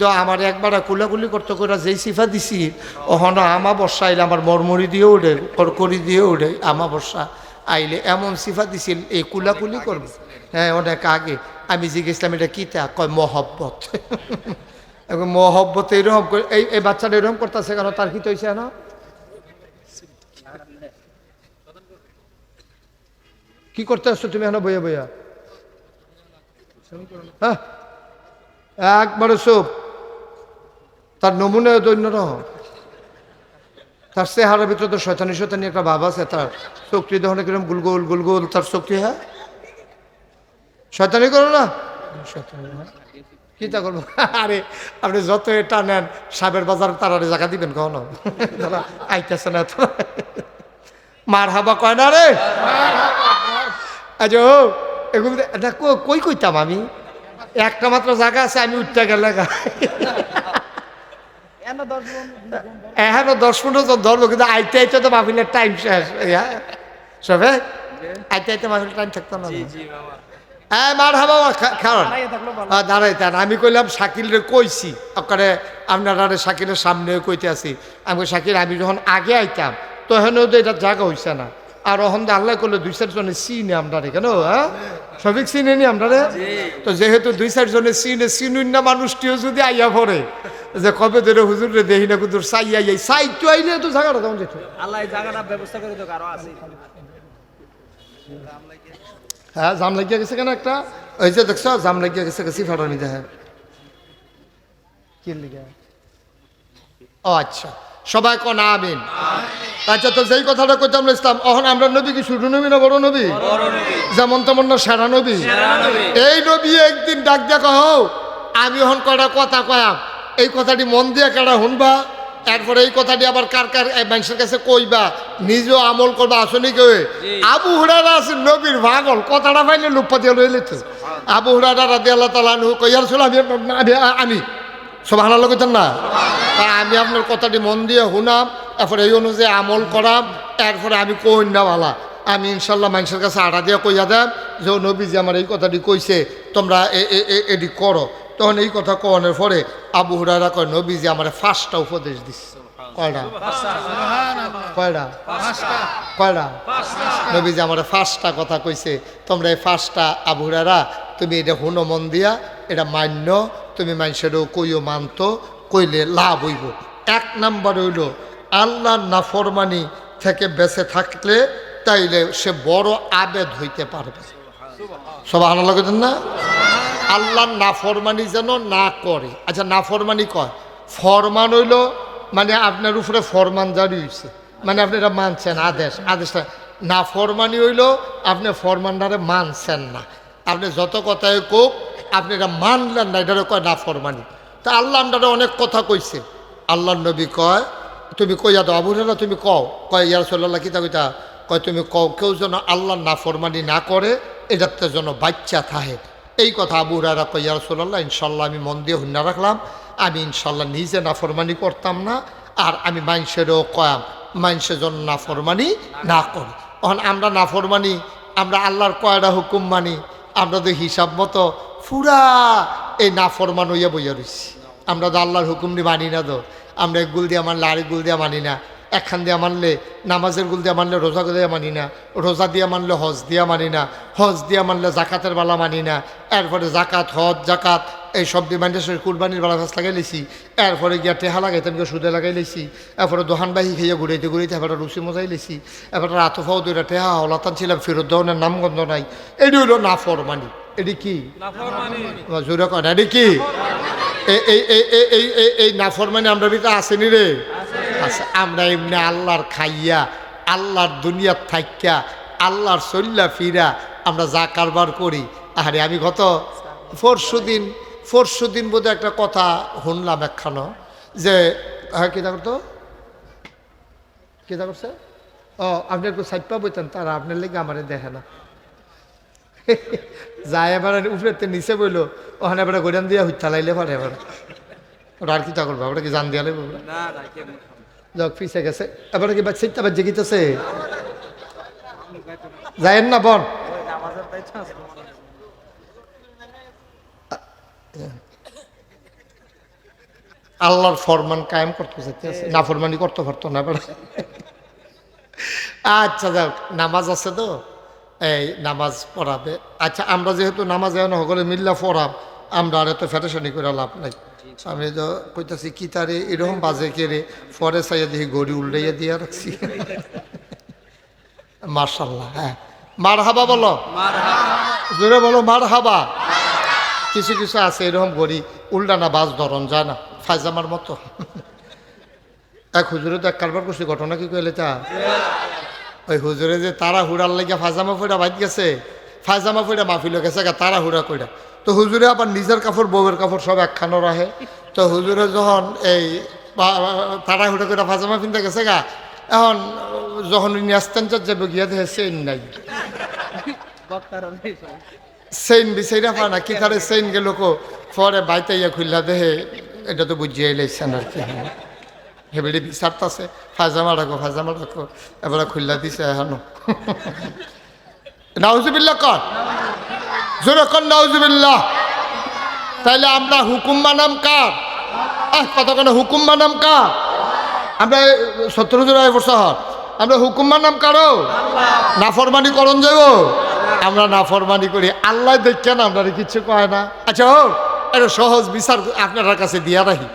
কিন্তু আমার একবার কুলাকুলি করতে করে যেই সিফা দিছি ওখান আমা বর্ষা আইলে আমার মরমরি দিয়ে উঠে করকরি দিয়ে উঠে, আমা বর্ষা আইলে এমন সিফা দিছিল এই কুলাকুলি করবে। হ্যাঁ অনেক আগে। আমি জিজ্ঞেসলাম, এটা কী তা? কয়, মহব্বত। এখন মহব্বত এরকম এই এই বাচ্চাটা এরকম করতেছে কেন? তার কি তো হয়েছে না কি করতে আসছো তুমি এখন বইয়া বইয়া? হ্যাঁ একবারে সব তার নমুনা দৈন্য রকম তার চেহারার ভিতরে তো শয়তানি শয়তানি একটা ভাব আছে, তার শক্তি দেখুন কিরম গুলগুল গুলগুল তার শক্তি হ্যাঁ? শয়তানি করো না। শয়তানি। কি তা করব? আরে, আপনি যত এটা নেন, সাবের বাজার তারারে জায়গা দিবেন কখনো? তারা আইতেছে না তো। মার হাবা কয় না রে? আজ ও, এগুলো কই কইতাম আমি? একটা মাত্র জায়গা আছে, আমি উঠতে গেলে এখনও দশ পনেরো জন ধরবো কিন্তু আইতে আইতে তো মাহফিলের টাইম শেষ সবে? আইতে আইতে মাহফিলের টাইম থাকতো না। হ্যাঁ মার হাবা কারণ দাঁড়াইতে আমি কইলাম শাকিল রে কইছি ওখানে আপনারা শাকিলের সামনে কইতে আছি। আমি শাকিল আমি যখন আগে আইতাম তখনও তো এটা জায়গা হইছে না। আর দিয়ে আল্লাহ করলে দুই চারজনে চিনে আমরা রে কেন হ্যাঁ? সবিক চিনে নি আমরা রে তো যেহেতু দুই চারজনে চিনে চিনুন না মানুষটিও যদি আইয়া পড়ে যে কবে ধরে হুজুর রে দেখি না কুদুর চাই আই চাই তো আইলে তো জায়গাটা কেমন যেত? আল্লাহ জায়গাটা ব্যবস্থা করে তো আরও আছে? হ্যাঁ জাম লাগিয়া গেছে কেন একটা? ওই যে দেখছ জাম লাগিয়া গেছে গেছি নিতে হ্যাঁ কি লিখে ও আচ্ছা। সবাই কন আমিন। আচ্ছা তো যেই কথাটা কইতাম ইসলাম অহন আমরা নবী কি শুরু নবী না বড় নবী? যেমন তেমন না সেরা নবী। এই নবী একদিন ডাক দিয়া কহ আমি হন কয়টা কথা কয়াম। এই কথাটি মন দিয়ে কেডা শুনবা? তারপরে এই কথাটি আবার কার কার মানুষের কাছে কইবা? নিজেও আমল করবা আসনি কেউ আবু হুড়ারা আছে নবীর ভাগল কথাটা পাইলে লুপ্পা দিয়ে লইলে তো। আবু হুড়ারা রাদি আল্লাহ তালা কইয়ার ছিল আমি- আমি সব হানালো কইতেন না? তা আমি আপনার কথাটি মন দিয়ে শুনাম এরপরে এই অনুযায়ী আমল করাম এরপরে আমি কই না বালা। আমি ইনশাল্লাহ মানুষের কাছে আড়া দিয়ে কইয়া দেন যে ও নবীজি আমার এই কথাটি কইছে তোমরা এ- এ- এ- এটি করো। তখন এই কথা কনের পরে আবু হুরারা কয় নবীজি আমার ফার্স্টটা উপদেশ দিচ্ছে কয়টা? কয়টা? কয়টা? নবীজি আমার ফার্স্টটা কথা কইছে। তোমরা এই ফার্স্টটা আবু হুরারা তুমি এটা হুনো মন দিয়া, এটা মান্য, তুমি মানুষেরও কইও মানত, কইলে লাভ হইব। এক নাম্বার হইল আল্লাহর নাফরমানি থেকে বেঁচে থাকলে তাইলে সে বড় আবেদ হইতে পারবে। সব আনা লাগেন না? আল্লাহর নাফরমানি যেন না করে। আচ্ছা নাফরমানি কয়? ফরমান হইল মানে আপনার উপরে ফরমান জারি হয়েছে মানে আপনি এটা মানছেন, আদেশ, আদেশটা। নাফরমানি হইল, আপনি ফরমানটারে মানছেন না। আপনি যত কথাই কোক, আপনি এটা মানলেন না, এটারে কয় নাফরমানি তা আল্লাহ আপনারা অনেক কথা কইছে। আল্লাহ নবী কয়, তুমি কইয়া দাও আবুরা তুমি কও? কয় ইয়ার সাল্লাহ কিতা কইতা? কয়, তুমি কও, কেউ যেন আল্লাহ নাফরমানি না করে, এটাতে যেন বাচ্চা থাহে এই কথা আবু হুরারা কইয়া রসোল্লাহ ইনশাল্লাহ আমি মন দিয়ে হুন্না রাখলাম। আমি ইনশাল্লাহ নিজে না নাফরমানি করতাম না, আর আমি মানুষেরও কয়াম মানুষের জন্য নাফরমানি না করি। তখন আমরা নাফরমানি আমরা আল্লাহর কয়টা হুকুম মানি? আমরা তো হিসাব মতো ফুরা এই নাফরমান হইয়া বইয়া রয়েছি আমরা তো আল্লাহর হুকুমনি মানি না তো। আমরা গুল দিয়া মানলে আরেক গুল দিয়া মানি না। একখান দিয়ে মানলে, নামাজের গুল দিয়ে মানলে রোজা দিয়ে মানি না, রোজা দিয়ে মানলে হজ দিয়া মানি না, হজ দিয়া মানলে জাকাতের বালা মানি না, এরপরে জাকাত, হজ, জাকাত এই সব সে কুরবানির বেলা গাছ লাগাই লেছি, এরপরে গিয়া টেহা লাগাইতাম গিয়ে সুদে লাগাই লেছি, এরপরে দোহান বাহি খেয়ে ঘুরাইতে ঘুরাইতে এবারে রুচি মজাই লেছি এবারে রাতফাও দুইটা টেহা হলাতান ছিলাম ফেরত দেওয়ানের নামগন্ধ নাই এটি হইল নাফর মানি এটি কি জোরে কয় না এটি কি? এই এই এই এই এই নাফরমানি আমরা ভিতরে আসেনি রে। আমরা এমনি আল্লাহর খাইয়া, আল্লাহর দুনিয়ার থাকিয়া আল্লাহর চল্লা ফিরা আমরা যা কারবার করি। আরে আমি গত পরশু দিন পরশু দিন বোধ একটা কথা শুনলাম একখানো, যে হ্যাঁ কী করতো? কী করছে? ও, আপনি একটু সাইপা বইতেন, তারা আপনার লেগে আমারে দেখে না। যায় এবার উপরেতে নিচে বইলো, ওখানে এবার গোদাম দিয়া হুইথা লাইলে পারে এবার। ওরা আর কি তা করব? আমরা কি জান দিয়া লাগবে? যাক পিছে গেছে। এবার কি বাচ্চা আবার জেগিতেছে যায়েন না বন। আল্লাহর ফরমান কায়েম করতে চাইতেছে না ফরমানি করতে পারতো না বেড়া আচ্ছা যাক নামাজ আছে তো? এই নামাজ পড়াবে। আচ্ছা আমরা যেহেতু নামাজ এখন সকলে মিল্লা পড়াব আমরা আর এত ফেটাশানি করে লাভ নাই। আমি তো কইতাছি কি তারে এরকম বাজে কেড়ে পরে চাইয়া দেখি গড়ি উল্টাইয়া দিয়া রাখছি। মার্শাল্লাহ হ্যাঁ। মার হাবা বলো জোরে বলো মার হাবা কিছু কিছু আছে এরকম গড়ি উল্টা না বাজ ধরন যায় না। ফাইজামার মতো। এক হুজুরে তো এক কারবার করছি ঘটনা কি কইলে তা? ওই হুজুরে যে তারা হুড়ার লেগে ফাইজামা ফুড়া বাইত গেছে ফাইজামা ফুড়া মাহফিল গেছে তারা হুড়া কইরা। তো হুজুরে আবার নিজের কাপড়, বউয়ের কাপড় সব একখানো রাহে তো হুজুরে যখন এই তারা হুড়া করে ফাজামা পিনতে গেছে গা, এখন যখন ন্যাস্তাঞ্চার যাবে, গিয়া দেখে চেইন নাই। চেইন বিচাইরা পা না, কি তারে চেইন গেল কো, পরে বাইতে ইয়া খুললা দেহে এটা তো বুঝিয়ে এলাইছেন আর কি। হেবেড়ে বিচারতাছে ফাজামা রাখো ফাজামা রাখো, এবারে খুললা দিছে এখনও। নাউজুবিল্লাহ কর। জোরে কর তাইলে আমরা হুকুম মানাম কার? আহ কতক্ষণে হুকুম মানাম কার? আমরা সত্তর জন বছর আমরা হুকুম মানাম কারও? নাফরমানি করণ যাব আমরা নাফরমানি করি। আল্লাহ দেখছেন আপনারা কিচ্ছু কয় না। আচ্ছা ও, এটা সহজ বিচার আপনার কাছে দিয়া রাখি।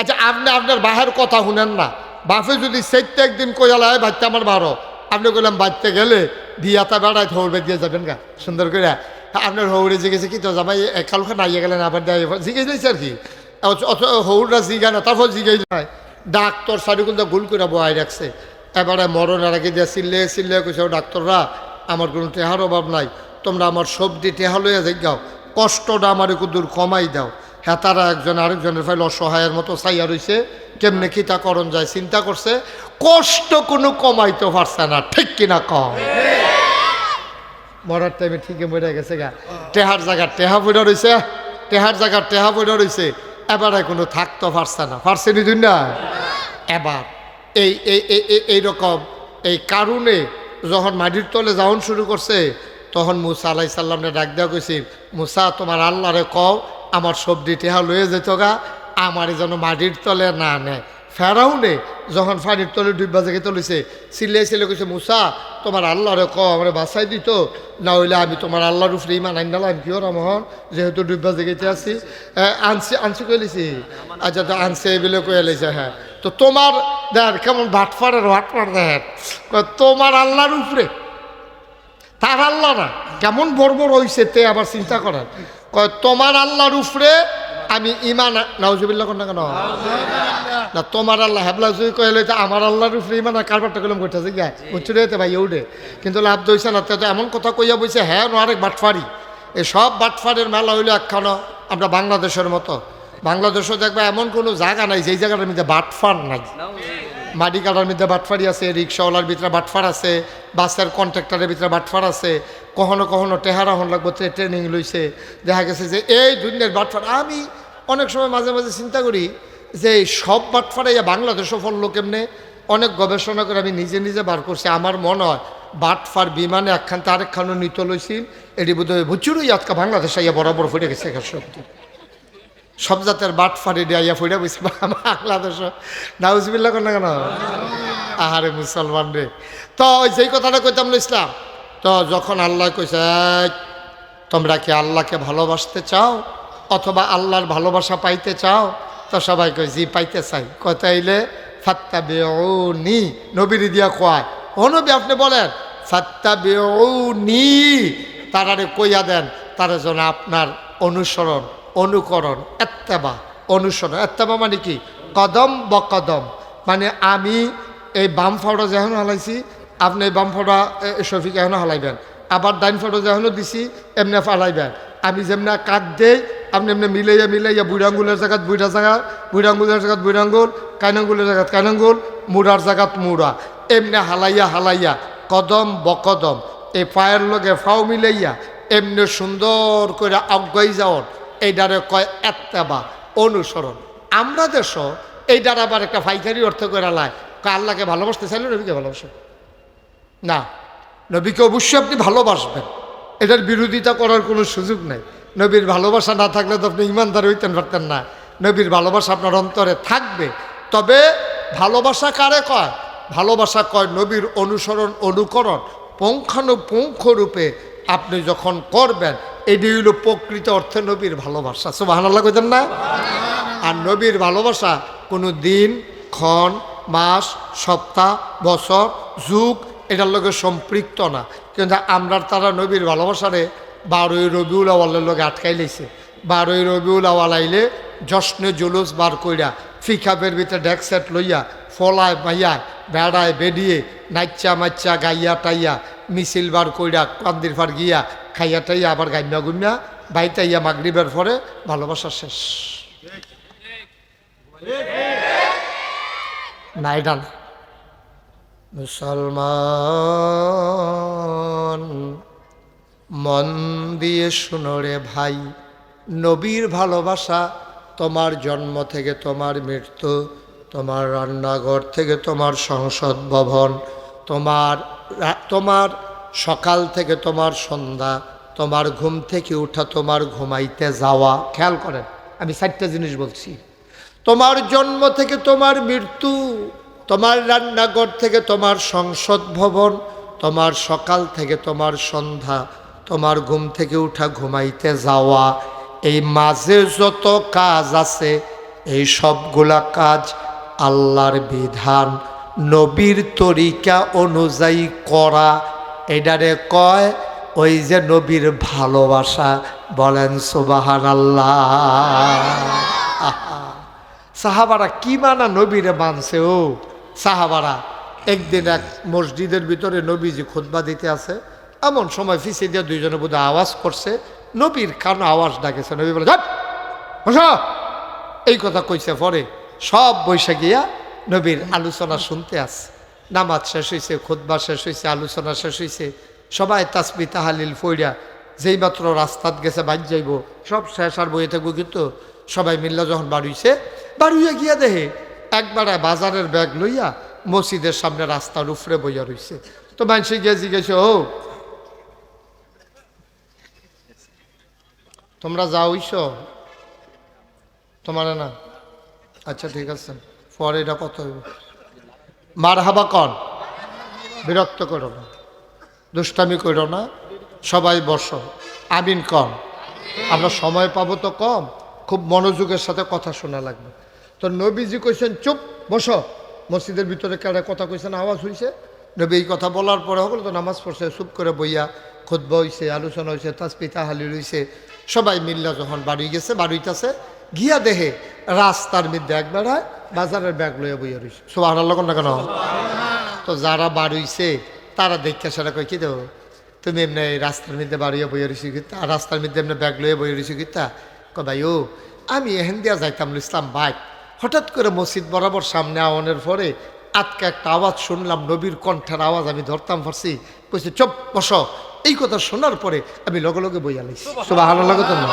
আচ্ছা আপনি আপনার বাহের কথা শুনেন না। বাফে যদি সেইতে একদিন কইয়ালায় বাচ্চা আমার বারো। আপনি কইলাম বাচ্চা গেলে বিয়াতা বেড়ায় ধরবে দিয়ে যাবেন গা। সুন্দর করে আপনার হৌরে জিগেছে কি, তো জামাই একালখান আইয়া গেলেন আবার দেয় জিজ্ঞেস দিয়েছে আর কি? অত হৌররা জিগা না, তারপর জিজ্ঞেস নাই ডাক্তার সারিকুন্দা ভুল করে বয়াই রাখছে। এবারে মরণের আগে দিয়ে চিল্লে কইছে, "ও ডাক্তাররা, আমার কোনো টেহার অভাব নাই। তোমরা আমার সবজি টেহা লইয়া যাও কষ্টটা আমার একটু দূর কমাই দাও। হ্যাঁ একজন আরেকজনের ফাইল অসহায়ের মতো চাইয়া রইছে। কেমনে কিতা করণ যায়, চিন্তা করছে। কষ্ট কোনো কমাইতে পারছে না, ঠিক কিনা কম মরার টাইমে ঠিকই মরে গেছে গা। টেহার জায়গা টেহা পড়ে রয়েছে টেহার জায়গা টেহা পড়ে রয়েছে এবারে কোনো থাকতো পারছে না। পারছে নি দুনিয়া? এবার এই এই, এই- এই- কারণে যখন মাটির তলে যাওন শুরু করছে, তখন মুসা আলাই সাল্লামনে ডাক দেওয়া কইছি, মুসা, তোমার আল্লাহরে কও, আমার সবজি টেহা লয়ে যেত গা, আমার যেন মাটির তলে না নেয়। ফেরাউনে যখন পানির তলে ডুববা জেগে তুলেছে সিলে সিলে কইছে, মুসা, তোমার আল্লাহরে ক আমার বাসাই দিত। না হইলে আমি তোমার আল্লাহর উপরে ইমান আইন নালাম কি ওরা মোহন? যেহেতু ডুববা জেগেতে আছি। আনছি আনছি কইলেছি আচ্ছা তো আনছে এগুলো কয়ে লেছে হ্যাঁ। তো তোমার, দেখ, কেমন ভাটফাড়ের ভাটফাড় দেখ। তোমার আল্লাহর উপরে। তার আল্লাহ না। কেমন বর্বর হইছে তে আবার চিন্তা করেন। কয়, তোমার আল্লাহর উপরে আমি ইমান নাউজুবিল্লাহ কর না কেন? না, তোমার আল্লাহ হেবলা যদি কইলে তো আমার আল্লাহর উপরে ইমান আর কারবারটা কলম করতেছে গা বুঝছি রে ভাই উঠে কিন্তু লাভ দইছে না, তে এমন কথা কইয়া বইছে হ্যাঁ আরেক বাটফারি। এই সব বাটফারের মেলা হইল একখানো, আমরা বাংলাদেশের মতো। বাংলাদেশও দেখবা এমন কোনো জায়গা নাই, যেই জায়গাটার মধ্যে বাটফার নাই। মাটি কাটার মধ্যে বাটফারি আছে, রিক্সাওয়ালার ভিতরে বাটফার আছে, বাসের কন্ট্রাক্টরের ভিতরে বাটফার আছে, কখনো কখনো টেহারা হন লাগবো ট্রে- ট্রেনিং লইছে। দেখা গেছে যে এই দুনিয়ার বাটফার, আমি অনেক সময় মাঝে মাঝে চিন্তা করি যে সব বাটফারে বাংলাদেশও ফললো কেমনে? অনেক গবেষণা করে আমি নিজে নিজে বার করছি। আমার মনে হয় বাটফার বিমানে একখান আরেকখানও নিত লইছিল এটি বোধ হয় বুচুরই আজকে বাংলাদেশে ইয়া বরাবর ফুটে গেছে এখানে সত্যি। সব জাতের বাট ফাড়ি দিয়ে ইয়া ফুড়ে বসে বাংলাদেশ নাউজবিল্লা কেন কেন? আহারে মুসলমান রে। তো ওই যেই কথাটা কইতাম ইসলাম তো যখন আল্লাহ কইছে "এই, তোমরা কি আল্লাহকে ভালোবাসতে চাও? অথবা আল্লাহর ভালোবাসা পাইতে চাও, তো সবাই কই জি, পাইতে চাই। কথা এলে ফাত্তা বেউনি নবীর দিয়া কয়, ও নবী, আপনি বলেন ফাত্তা বেউনি তারারে কইয়া দেন, তারা যেন আপনার অনুসরণ, অনুকরণ, এত্তেবা, অনুসরণ, এত্তেবা মানে কি? কদম ব কদম। মানে আমি এই বাম ফাওড়া যেমন হালাইছি, আপনি এই বাম ফাওড়া শফিক এখন হালাইবেন। আবার ডাইন ফাওড়া যেমন দিছি, এমনি ফালাইবেন আমি যেমনি কাক দেই আপনি এমনি মিলাইয়া মিলাইয়া বুড়াঙ্গুলের জায়গাত বুড়া জায়গা বুড়াঙ্গুলের জায়গাত বুড়াঙ্গুল কাইনাঙ্গুলের জায়গাত কাইনাঙ্গুল মুড়ার জায়গাত মুড়া। এমনি হালাইয়া হালাইয়া, কদম বকদম, এই পায়ের লগে ফাও মিলাইয়া এমনি সুন্দর করে অজ্ঞাই যাওয়ার এইটারে কয় এত্তেবা, অনুসরণ। আমরা দেশ এইটার আবার একটা ফাইকারি অর্থ করে লায়। কয় আল্লাহকে ভালোবাসতে চাইলে নবীকে ভালোবাসে। না। নবীকে অবশ্যই আপনি ভালোবাসবেন। এটার বিরোধিতা করার কোনো সুযোগ নেই। নবীর ভালোবাসা না থাকলে তো আপনি ইমানদার হইতেন, পারতেন না। নবীর ভালোবাসা আপনার অন্তরে থাকবে। তবে ভালোবাসা কারে কয়? ভালোবাসা কয় নবীর অনুসরণ, অনুকরণ, পুঙ্খানুপুঙ্খ রূপে আপনি যখন করবেন, এটি হইল প্রকৃত অর্থে নবীর ভালোবাসা। সব ভালো লাগতেন না? আর নবীর ভালোবাসা কোনো দিন, ক্ষণ, মাস, সপ্তাহ, বছর, যুগ এটার লগে সম্পৃক্ত না। কিন্তু আমরা তারা নবীর ভালোবাসারে বারোই রবিউল আওয়ালের লগে আটকাই লাইছে। বারোই রবিউল আওয়াল আইলে জশ্নে জুলুস বার কইরা ফিকাপের ভিতরে ডেক সেট লইয়া ফলায় মাইয়া বেড়ায় বেডিয়ে নাচ্চা মাচ্চা গাইয়া টাইয়া মিছিল বার কইরা কান্দির ফার গিয়া খাইয়া টাইয়া আবার গাইমা গুমিয়া বাইতাইয়া মাগরিবের পরে ভালোবাসা শেষ। না এটা না মুসলমান। মন দিয়ে শুনো রে ভাই, নবীর ভালোবাসা তোমার জন্ম থেকে তোমার মৃত্যু, তোমার রান্নাঘর থেকে তোমার সংসদ ভবন, তোমার তোমার সকাল থেকে তোমার সন্ধ্যা, তোমার ঘুম থেকে উঠা তোমার ঘুমাইতে যাওয়া। খেয়াল করেন, আমি চারটা জিনিস বলছি। তোমার জন্ম থেকে তোমার মৃত্যু তোমার রান্নাঘর থেকে তোমার সংসদ ভবন, তোমার সকাল থেকে তোমার সন্ধ্যা, তোমার ঘুম থেকে উঠা ঘুমাইতে যাওয়া, এই মাঝে যত কাজ আছে, এই সবগুলা কাজ আল্লাহর বিধান। নবীর তরিকা অনুযায়ী করা, এটারে কয়, ওই যে নবীর ভালোবাসা, বলেন সুবাহান আল্লাহ সাহাবারা কি মানা নবীরে মানছে ও? সাহাবারা একদিন এক মসজিদের ভিতরে নবীজি খুতবা দিতে আছে। এমন সময় ফিসে দিয়ে দুইজনে বোধ আওয়াজ করছে। নবীর কারণ আওয়াজ ডাকেছে। নবী বলে "যাক, এই কথা কইছে পরে সব বৈশা গিয়া নবীর আলোচনা শুনতে আছে। নামাজ শেষ হয়েছে খুতবা শেষ হয়েছে আলোচনা শেষ হয়েছে সবাই তাসমি তাহালিল ফইরা যেই মাত্র রাস্তাত গেছে বাজ যাইব সব শেষ আর বইয়ে থাকব কিন্তু সবাই মিল্লা যখন বাড়ুইছে বাড়ুইয়া গিয়া দেহে একবারে বাজারের ব্যাগ লইয়া মসজিদের সামনে রাস্তার উপরে বইয়া রইছে। তো মানুষে গিয়ে জিজ্ঞেস, ও, তোমরা যাওইছ তোমার না? আচ্ছা ঠিক আছে, পরে এটা কত মার হাবা কন বিরক্ত করো না, দুষ্টামি করো না, সবাই বসো, আমিন কম, আমরা সময় পাবো তো কম, খুব মনোযোগের সাথে কথা শোনা লাগবে। তো নবীজি কইছেন চুপ বসো। মসজিদের ভিতরে কেডা কথা কইছেন আওয়াজ হইছে? নবী এই কথা বলার পরে হলো তো নামাজ পড়ছে চুপ করে বইয়া খুদ্া হইছে আলোচনা হইছে তাসপিতা হালি হইছে। সবাই মিল্লা যখন বাড়ি গেছে বাড়িতেছে গিয়া দেহে রাস্তার মধ্যে এক বেড়ায় বাজারের ব্যাগ লইয়া বইয়া রইছে। সব আনার লগন না কেন? তো যারা বাড়ইছে তারা দেখতে সেটা কই কি দেবো তুমি এমনি এই রাস্তার মধ্যে বাড়িয়ে বইয়ে রয়েছি গীতা আর রাস্তার মধ্যে এমনি ব্যাগ লইয়ে বইয়ে রয়েছি কিতা ক ভাই ও আমি এহেন দিয়া যাইতাম ইসলাম বাইক। হঠাৎ করে মসজিদ বরাবর সামনে আওয়ানের পরে আজকে একটা আওয়াজ শুনলাম নবীর কণ্ঠের আওয়াজ আমি ধরতাম পারছি কইছে চপ বস। এই কথা শোনার পরে আমি লগে লগে বইয়া লাইছি ভালো লাগে তো না।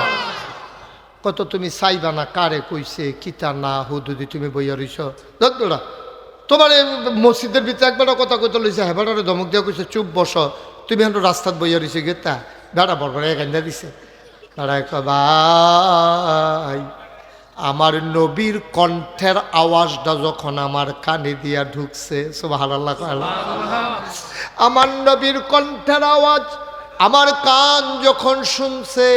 কত তুমি চাইবা না কারে কইছে কিতা না হুদুদি তুমি বইয়া রইছ। দোড়া তোমার এই মসজিদের ভিতরে একবার কথা কইতে লইছে হেবারে ধমক দিয়া কইছে চুপ বস। তুমি এখন রাস্তাত বইয়া রইছে গেতা। বেড়া বড় বড় গান্দা দিছে। বেড়ায় ভাই। আমার নবীর কণ্ঠের আওয়াজটা যখন আমার কানে দিয়া ঢুকছে, সুবহানাল্লাহ আমার নবীর কণ্ঠের আওয়াজ আমার কান যখন শুনছে,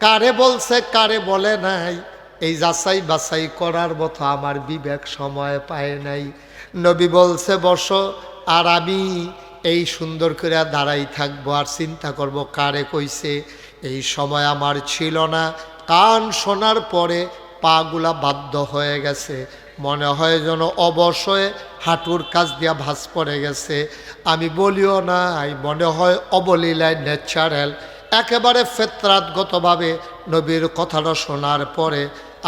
কারে বলছে, কারে বলে নাই, এই যাচাই বাছাই করার মতো আমার বিবেক সময় পায় নাই। নবী বলছে, বসো, আর আমি এই সুন্দর করে দাঁড়াই থাকব, আর চিন্তা করব কারে কইছে। এই সময় আমার ছিল না। কান শোনার পরে পাগুলা বাধ্য হয়ে গেছে। মনে হয় যেন অবশ্যই হাঁটুর কাজ দিয়া ভাস পড়ে গেছে। আমি বলিও নাই, মনে হয় অবলীলায় ন্যাচারাল একেবারে ফেতরাতগতভাবে নবীর কথাটা শোনার পরে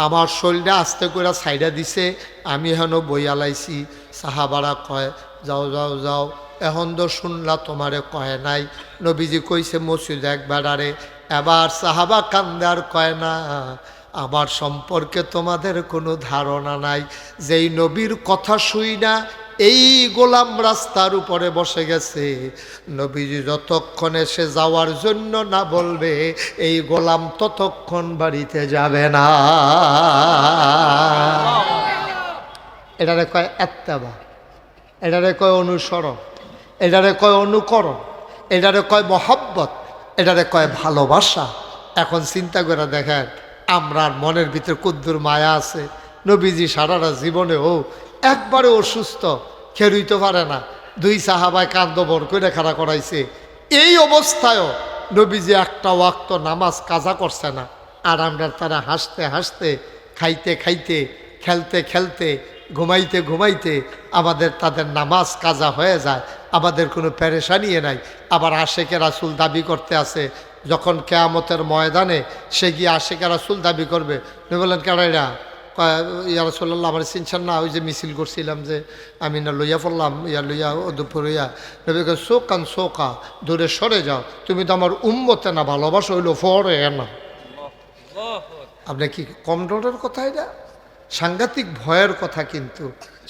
আমার শরীরটা আস্তে করে সাইডা দিছে, আমি হেন বইয়ালাইছি সাহাবারা কয়, যাও যাও যাও, এখন তো শুনলা তোমারে কয় নাই। নবীজি কইছে, মসজিদ একবার আরে। এবার সাহাবা কান্দার কয়, না আমার সম্পর্কে তোমাদের কোনো ধারণা নাই। যেই নবীর কথা শুই না, এই গোলাম রাস্তার উপরে বসে গেছে। নবীজি যতক্ষণ এসে যাওয়ার জন্য না বলবে, এই গোলাম ততক্ষণ বাড়িতে যাবে না। এটারে কয় এত্তাবা, এটারে কয় অনুসরণ, এটারে কয় অনুকরণ, এটারে কয় মহব্বত, এটারে কয় ভালোবাসা। এখন চিন্তা করে দেখেন আমরার মনের ভিতরে কুদ্দুর মায়া আছে। নবীজি সারাটা জীবনেও একবারে অসুস্থ খেরুইতে পারে না। দুই সাহাবায় কান্দ বর করে খাড়া করাইছে। এই অবস্থায়ও নবীজি একটা ওয়াক্ত নামাজ কাজা করছে না। আর আমরা তারা হাসতে হাসতে, খাইতে খাইতে, খেলতে খেলতে, ঘুমাইতে ঘুমাইতে আমাদের তাদের নামাজ কাজা হয়ে যায়। আমাদের কোনো পেরেশানিয়ে নাই। আবার আশেকে রাসুল দাবি করতে আসে যখন কেয়ামতের ময়দানে সে গিয়ে আশেকে রাসুল দাবি করবে উনি বললেন কেডাইরা ইয়া রসল্লাহ আমার চিনছেন না, ওই যে মিছিল করছিলাম যে আমি না লইয়া পড়লাম, ইয়া লইয়া ও দুপুর ইয়া নবীকে শোকান শোকা দূরে সরে যাও, তুমি তো আমার উম্মতে না, ভালোবাসো হইল ফরে না আপনি কি কম ডরের কথা এটা? সাংঘাতিক ভয়ের কথা কিন্তু।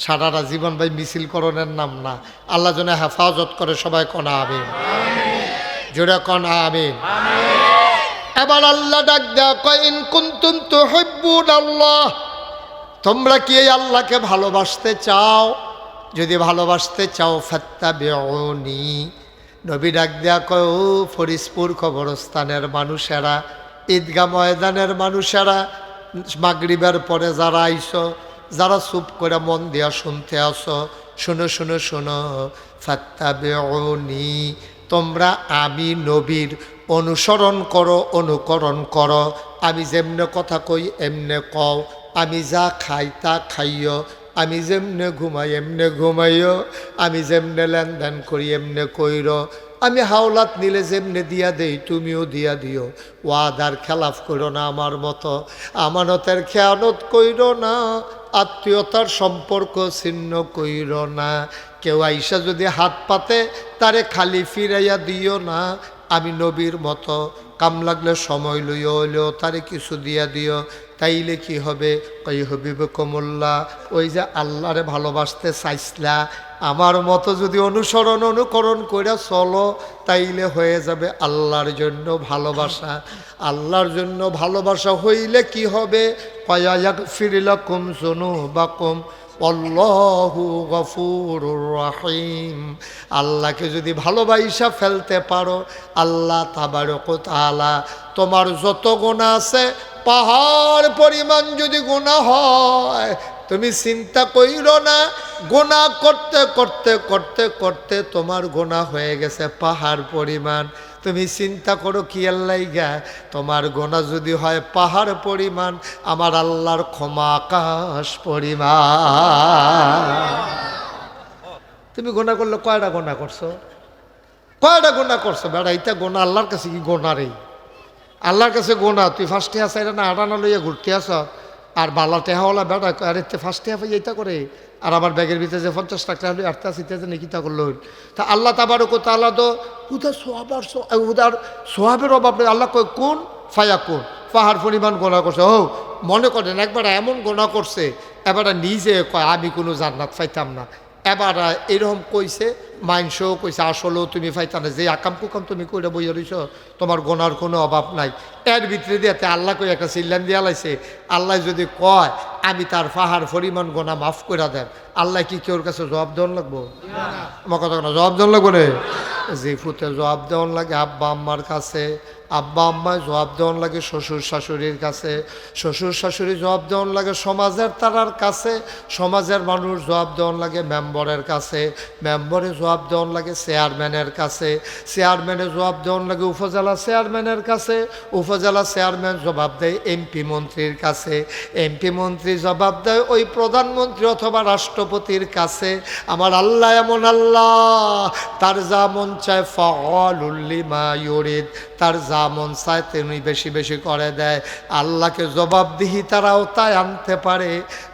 সারারা জীবন ভাই মিছিল করণের নাম না। আল্লাহ যেন হেফাজত করে সবাই কনা, আমিন। জোরে কনা, আমিন। এবার আল্লাহ ডাক দেয়া কইন আল্লাহ তোমরা কি এই আল্লাহকে ভালোবাসতে চাও? যদি ভালোবাসতে চাও ফাত্তা বেউনি নবী ডাক দেয়া কয়, ও ফরিসপুর কবরস্থানের মানুষেরা ঈদগা ময়দানের মানুষেরা, মাগরিবের পরে যারা আইস, যারা চুপ করে মন দিয়া শুনতে আসো, শুনো শুনো শুনো ফাত্তা বেউনি তোমরা আমি নবীর অনুসরণ করো, অনুকরণ করো। আমি যেমনে কথা কই, এমনে কও। আমি যা খাই, তা খাইও আমি যেমনে ঘুমাই, এমনে ঘুমাইও আমি যেমনে লেনদেন করি, এমনে কইর। আমি হাওলাত নিলে যেমনে দিয়া দেই, তুমিও দিয়া দিও। ওয়াদার খেলাফ করো না আমার মতো। আমানতের খেয়ানত কইর না। আত্মীয়তার সম্পর্ক ছিন্ন কইর না। কেউ আইসা যদি হাত পাতে, তারে খালি ফিরাইয়া দিও না। আমি নবীর মতো, কাম লাগলে সময় লইও হইলেও তারে কিছু দিয়া দিও। তাইলে কি হবে? কই হবিব কমল্লা ওই যে আল্লাহরে ভালোবাসতে চাইছিলা আমার মতো যদি অনুসরণ অনুকরণ করে চলো, তাইলে হয়ে যাবে আল্লাহর জন্য ভালোবাসা। আল্লাহর জন্য ভালোবাসা হইলে কি হবে? কয়াক ফিরিলা কম শোনো বা কম অল্লাহু গফুরুর রহিম। আল্লাহকে যদি ভালোবাসা ফেলতে পারো, আল্লাহ তাবারক তাআলা তোমার যত গোনা আছে, পাহাড় পরিমাণ যদি গোনা হয়, তুমি চিন্তা কইর না গোনা করতে করতে করতে করতে তোমার গোনা হয়ে গেছে পাহাড় পরিমাণ। তুমি চিন্তা করো কি আল্লাহ গা তোমার গোনা যদি হয় পাহাড় পরিমাণ, আমার আল্লাহর ক্ষমা আকাশ পরিমাণ। তুমি গোনা করলে কয়টা গোনা করছ? কয়টা গোনা করছ? বেড়া এটা গোনা আল্লাহর কাছে কি গোনা রে? আল্লাহর কাছে গোনা, তুই ফার্স্টে আসা এটা না আটানা লইয়া ঘুরতে আস আর বালা টেহাওয়ালা বেড়া, আরে ফার্স্টে হাফে এইটা করে? আর আমার ব্যাগের ভিতরে যে পঞ্চাশ টাকা হলে আটটা আসিতে যে নাকি তা করল তা আল্লাহ তাবার কো তাল্লাহ তো উদার সোহাবার উদার সোহাবের অভাব আল্লাহ কয়, কোন? ফায়া কোন পাহাড় পরিমাণ গোনা করছে। ও, মনে করেন একবার এমন গোনা করছে, এবার নিজে কয়, আমি কোনো জান্নাত পাইতাম না। এবার এরকম কইছে মাইনসও কইছে আসলেও তুমি পাইতা না। যে আকাম কুকাম তুমি কইরা বইয়া রইছ, তোমার গোনার কোনো অভাব নাই। এর ভিতরে দিয়াতে আল্লাহ কই একটা সিল্লান দিয়া লাইছে, আল্লাহ যদি কয়, আমি তার পাহাড় পরিমাণ গোনা মাফ করে দেন, আল্লাহ কি কেউর কাছে জবাব দেওয়ান লাগবো? আমার কথা না, জবাব দেওয়ান লাগবো রে? যে ফুতে জবাব দেওয়ান লাগে আব্বা আম্মার কাছে, আব্বা আম্মায় জবাব দেওয়ান লাগে শ্বশুর শাশুড়ির কাছে, শ্বশুর শাশুড়ি জবাব দেওয়ান লাগে সমাজের তারার কাছে, সমাজের মানুষ জবাব দেওয়ান লাগে মেম্বরের কাছে, মেম্বরে জবাব দেওয়ান লাগে চেয়ারম্যানের কাছে। চেয়ারম্যানে জবাব দেওয়ান লাগে উপজেলা চেয়ারম্যানের কাছে। উপজেলা চেয়ারম্যান জবাব দেয় এমপি মন্ত্রীর কাছে। এমপি মন্ত্রী জবাব দেয় ওই প্রধানমন্ত্রী অথবা রাষ্ট্রপতির কাছে। আমার আল্লাহ এমন আল্লাহ, তার যা মন চায় ফলিমা ইউরিদ, তার যা মন চায় তিনি বেশি বেশি করে দেয়। আল্লাহকে জবাবদিহি তারাও তাই আনতে পারে।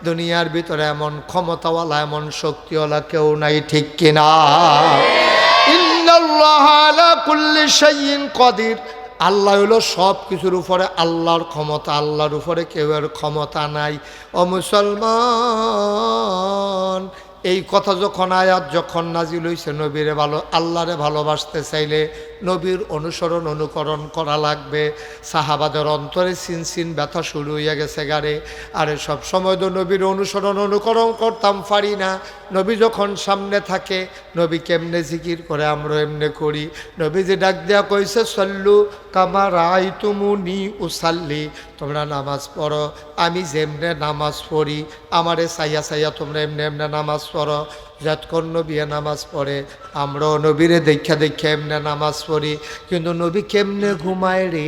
দুনিয়ার ভিতরে এমন ক্ষমতাওয়ালা, এমন শক্তিওয়ালা কেউ নাই, ঠিক কিনা? কদির। আল্লাহ হলো সব কিছুর উপরে আল্লাহর ক্ষমতা, আল্লাহর উপরে কেউ এর ক্ষমতা নাই। ও মুসলমান, এই কথা যখন আয়াত যখন নাজিল হইছে, নবীরে ভালো, আল্লাহরে ভালোবাসতে চাইলে নবীর অনুসরণ, অনুকরণ করা লাগবে। সাহাবাদের অন্তরে সিন সিন ব্যথা শুরু হইয়া গেছে গাড়ে আরে সব সময় তো নবীর অনুসরণ, অনুকরণ করতাম, পারি না। নবী যখন সামনে থাকে, নবী কেমনে জিকির করে আমরা এমনি করি। নবী যে ডাক দেয়া কইছে, সল্লু কামার আই তুমুনি উসাল্লি। তোমরা নামাজ পড়ো, আমি যেমনে নামাজ পড়ি, আমারে সাইয়া সাইয়া তোমরা এমনি এমনি নামাজ পড়ো। যতক্ষণ নবী নামাজ পড়ে, আমরাও নবীরে দেখা দেখা এমনে নামাজ পড়ি। কিন্তু নবী কেমনে ঘুমায় রে?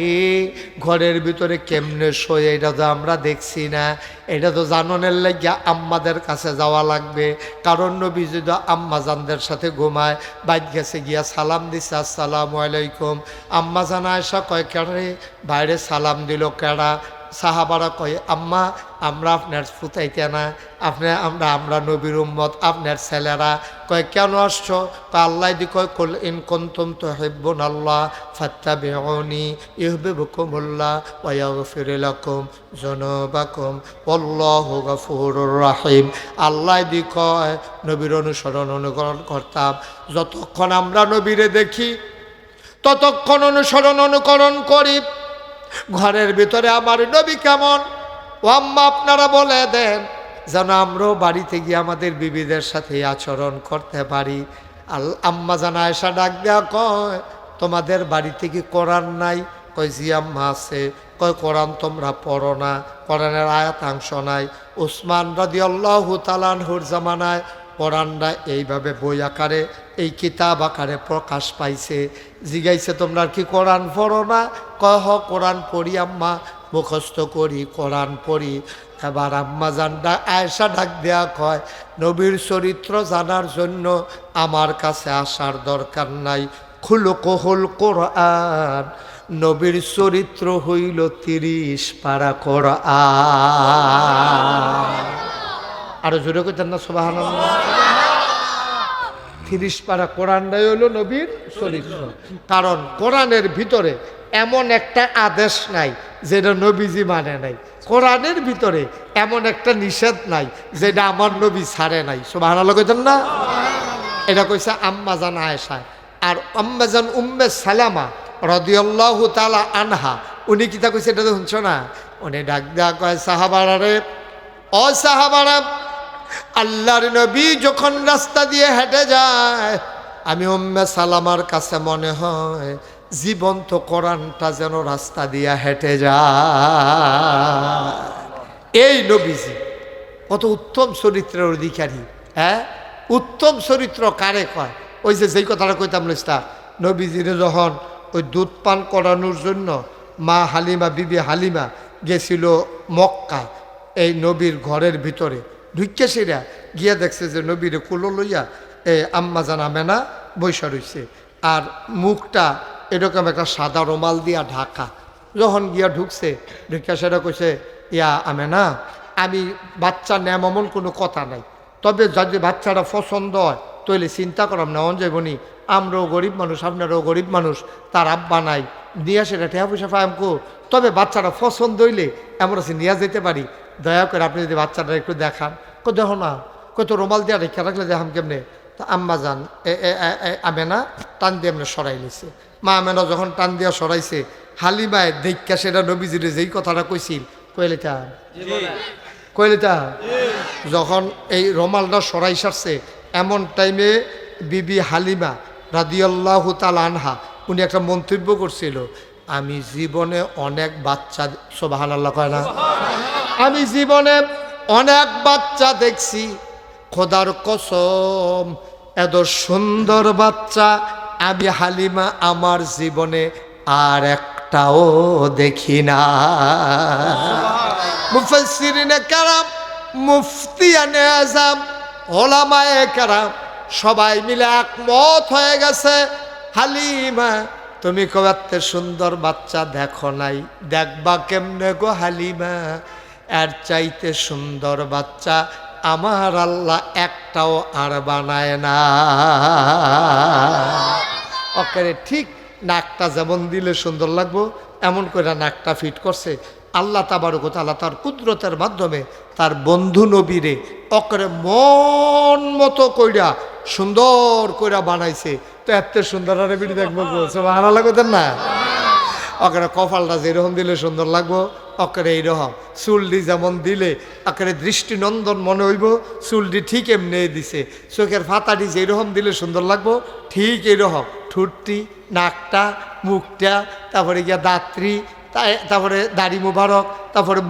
ঘরের ভিতরে কেমনে শোয়? এটা তো আমরা দেখছি না। এটা তো জাননের লাগিয়া আম্মাদের কাছে যাওয়া লাগবে। কারণ নবী যদি আম্মাজানদের সাথে ঘুমায় বাইক গেছে গিয়া সালাম দিছে, আসসালামু আলাইকুম। আম্মা জানা এসা কয়, কেড়ে বাইরে সালাম দিল কেড়া? সাহাবারা কয়, আম্মা, আমরা আপনার ফুতাইতে না। আপনি আমরা আমরা নবীর উম্মত, আপনার ছেলেরা। কয়, কেন আসছ? তা আল্লাহ দি কয়, কল ইন কন্তুম তো হেব্বন আল্লাহ ফাত্তা বেহনি ইহবে বুকুমুল্লাহ ওয়াগফির লাকুম জনবাকুম অল্লাহ গফুর রাহিম। আল্লাহ দি কয়, নবীর অনুসরণ অনুকরণ করতাম। যতক্ষণ আমরা নবীরে দেখি, ততক্ষণ অনুসরণ অনুকরণ করি। ঘরের ভিতরে আমার নবী কেমন? ও আম্মা, আপনারা বলে দেন, যেন আমরাও বাড়িতে গিয়ে আমাদের বিবিদের সাথে আচরণ করতে পারি। আল, আম্মা জানা এসা ডাক দেয়া কয়, তোমাদের বাড়িতে কি কোরআন নাই? কয়, জি আম্মা আছে। কয়, কোরআন তোমরা পড়ো না, কোরআনের আয়াতাংশ নাই। উসমান রাদি আল্লাহ তালানহুর জামানায় কোরআনরা এইভাবে বই আকারে, এই কিতাব আকারে প্রকাশ পাইছে। জিগাইছে, তোমরা কি কোরআন পড়ো না? কহ, কোরআন পড়ি আম্মা, মুখস্থ করি, কোরআন পড়ি। এবার আম্মা জানডা আয়সা ডাক দেয়া কয়, নবীর চরিত্র জানার জন্য আমার কাছে আসার দরকার নাই। খুলো কহল কোরআন, নবীর চরিত্র হইল তিরিশ পারা কোরআন। আরও জোরে করতেন না সোবাহ তিরিশ পারা কোরআনটাই হলো নবীর চরিত্র। কারণ কোরআনের ভিতরে এমন একটা আদেশ নাই যেটা নবীজি মানে নাই। কোরআনের ভিতরে এমন একটা নিষেধ নাই যেটা আমার নবী ছাড়ে নাই। সোবাহ কইতেন না? এটা কইছে আম্মাজান আয়েশা। আর আম্মাজান উম্মে সালামা রদিয়াল্লাহু তালা আনহা। উনি কিতা কইছে এটা তো শুনছো না? উনি ডাক দেয়া কয়, সাহাবারা রে ও সাহাবারা আল্লাহর নবী যখন রাস্তা দিয়ে হেঁটে যায়, আমি উম্মে সালামার কাছে মনে হয়, জীবন্ত কোরআনটা যেন রাস্তা দিয়ে হেঁটে যায়। এই নবীজি, কত উত্তম চরিত্রের অধিকারী হ্যাঁ? উত্তম চরিত্র কারে কয়? ওই যে যেই কথাটা কইতাম লিস্তা নবীজিরে যখন ওই দুধ পান করানোর জন্য মা হালিমা, বিবি হালিমা গেছিল মক্কা এই নবীর ঘরের ভিতরে ঢুকে সেরা। গিয়া দেখছে যে নবীরে কুলো লইয়া, এ আম্মা জানা মেনা বৈশা রইছে। আর মুখটা এরকম একটা সাদা রোমাল দিয়া ঢাকা। যখন গিয়া ঢুকছে ঢুকে সেটা কইছে, ইয়া আমে না আমি বাচ্চা নেম এমন কোনো কথা নাই। তবে যদি বাচ্চাটা পছন্দ হয় তৈলে চিন্তা করাম না। অঞ্জয়বনি আমরাও গরিব মানুষ, আপনারাও গরিব মানুষ, তার আব্বা নাই। নিয়ে সেটা ঠেয়া পয়সা পাইমকো তবে বাচ্চাটা পছন্দ হইলে, আমরা নিয়ে যেতে পারি। দয়া করে আপনি যদি বাচ্চাটা একটু দেখান। কো দেখো না কত রুমাল দিয়া রেখে রাখলে দেখাম কেমনে? তা আম্মা যান আমেনা টান দিয়ে এমনি সরাই লিছে মা আমেনা যখন টান দিয়া সরাইছে হালিমায় দেখা সেটা নবীজিরে যেই কথাটা কইছিল কইলে তা কইলে তা যখন এই রমালটা সরাই সারছে এমন টাইমে বিবি হালিমা রাদিয়াল্লাহ তাল আনহা উনি একটা মন্তব্য করছিল আমি জীবনে অনেক বাচ্চা সোবাহান আল্লাহ কয় না? আমি জীবনে অনেক বাচ্চা দেখছি। খোদার কসম এত সুন্দর বাচ্চা। আমি হালিমা আমার জীবনে আর একটাও দেখি না। মুফসিরিনে কারাম মুফতিয়ানে আজাম ওলামায়ে কারাম সবাই মিলে একমত হয়ে গেছে। হালিমা তুমি কবে সুন্দর বাচ্চা দেখো নাই। দেখবা কেমনে গো হালিমা? এর চাইতে সুন্দর বাচ্চা আমার আল্লাহ একটাও আর বানায় না। ওকে ঠিক নাকটা যেমন দিলে সুন্দর লাগবো, এমন করে নাকটা ফিট করছে। আল্লাহ তাবারক তালা তার কুদরতের মাধ্যমে তার বন্ধু নবীরে অকরে মন মতো কইরা সুন্দর কইরা বানাইছে। তো এত সুন্দর আরে বিড়ি দেখব ভালো লাগতেন না? অকরে কপালটা যেরকম দিলে সুন্দর লাগবো অকরে এইরকম চুলডি যেমন দিলে অকরে দৃষ্টিনন্দন মনে হইব চুলডি ঠিক এমনি দিছে। চোখের ফাতাটি যেরকম দিলে সুন্দর লাগবো, ঠিক এইরকম ঠুটটি, নাকটা, মুখটা, তারপরে গিয়া দাত্রী তারপরে দাড়ি মুবারক, তারপরে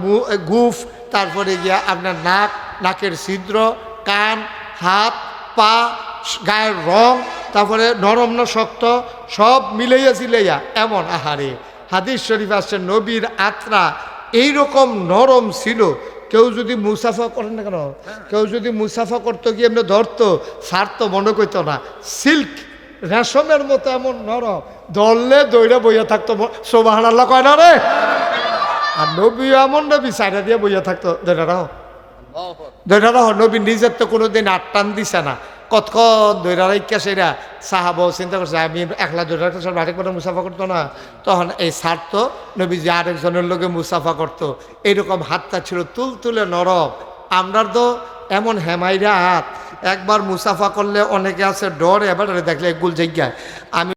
গুফ, তারপরে গিয়া আপনার নাক, নাকের ছিদ্র, কান, হাত, পা গায়ের রং, তারপরে নরম না শক্ত, সব মিলাইয়া ছিলাইয়া এমন আহারে। হাদিস শরীফ আসছে নবীর আত্রা এইরকম নরম ছিল কেউ যদি মুসাফা করেন না কেন? কেউ যদি মুসাফা করতো গিয়ে এমনি ধরতো সার তো মনে করতো না। সিল্ক রেশমের মতো এমন নরম ধরলে দইরা বইয়া থাকতো সোবাহান আল্লাহ কয় না রে? আর নবী এমন নবী সাইডা দিয়ে বইয়া থাকতো দইরা রাও দৈরা রহ নবী নিজের তো কোনোদিন আটটান দিছে না। কতক্ষণ দৈরা রাইকা সেরা? সাহাব চিন্তা করছে, আমি একলা দৈরা সব আরেকবার মুসাফা করতো না। তখন এই সার তো নবী যে আরেকজনের লোকে মুসাফা করতো। এইরকম হাতটা ছিল তুল তুলে নরম। আমরার তো এমন হেমাইরা হাত একবার মুসাফা করলে অনেকে আছে ডরে, এবার দেখলে গুল জায়গায় আমি